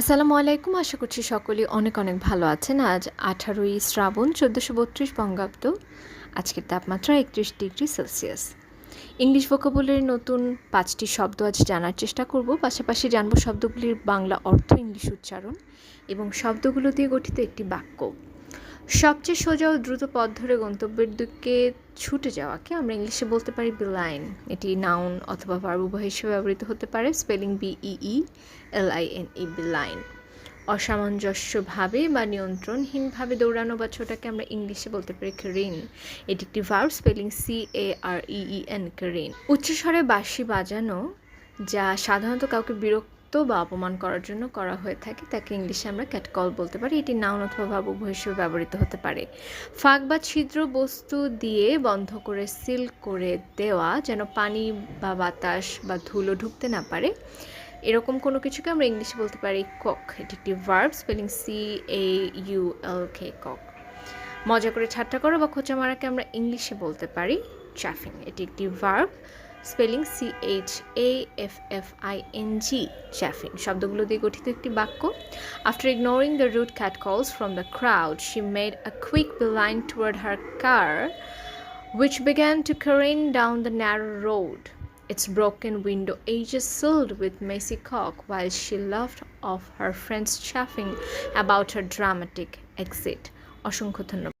আসসালামু আলাইকুম। আশা করছি সকলেই অনেক অনেক ভালো আছেন। আজ আঠারোই শ্রাবণ চোদ্দোশো বত্রিশ বঙ্গাব্দ। আজকের তাপমাত্রা একত্রিশ ডিগ্রি সেলসিয়াস। ইংলিশ ভোকাবুলারি নতুন পাঁচটি শব্দ আজ জানার চেষ্টা করব। পাশাপাশি জানব শব্দগুলির বাংলা অর্থ ইংলিশ উচ্চারণ এবং শব্দগুলো দিয়ে গঠিত একটি বাক্য। সবচেয়ে সোজা ও দ্রুত পথ ধরে গন্তব্যের দিকে ছুটে যাওয়াকে আমরা ইংলিশে বলতে পারি লাইন এটি নাউন অথবা ভার্ব উভয় হিসেবে ব্যবহৃত হতে পারে spelling B E E L I N E line অসামঞ্জস্যভাবে বা নিয়ন্ত্রণহীনভাবে দৌড়ানো বা ছোটাকে আমরা ইংলিশে বলতে পারি ক্রেন এটি একটি verb spelling C A R E E N careen উচ্চস্বরে বাঁশি বাজানো, যা সাধারণত কাউকে বিরক্ত বা অপমান করার জন্য করা হয়ে থাকে, তাকে ইংলিশে আমরা ক্যাটকল বলতে পারি। এটি নাউন অথবা ভাব উভয় হিসেবে ব্যবহৃত হতে পারে। ফাঁক বা ছিদ্র বস্তু দিয়ে বন্ধ করে সিল করে দেওয়া যেন পানি বা বাতাস বা ধুলো ঢুকতে না পারে। এরকম কোনো কিছুকে আমরা ইংলিশে বলতে পারি কক। এটি একটি verb spelling C A U L K cock. মজা করে ঠাট্টা করা বা খোঁচা মারাকে আমরা ইংলিশে বলতে পারি চাফিং এটি একটি verb spelling C H A F F I N G chaffing শব্দগুলো দিয়ে গঠিত একটি বাক্য after ignoring the root cat calls from the crowd she made a quick beeline toward her car which began to careen down the narrow road its broken window edges sealed with messy cock while she laughed off her friends chaffing about her dramatic exit অসংখ্য ধন্যবাদ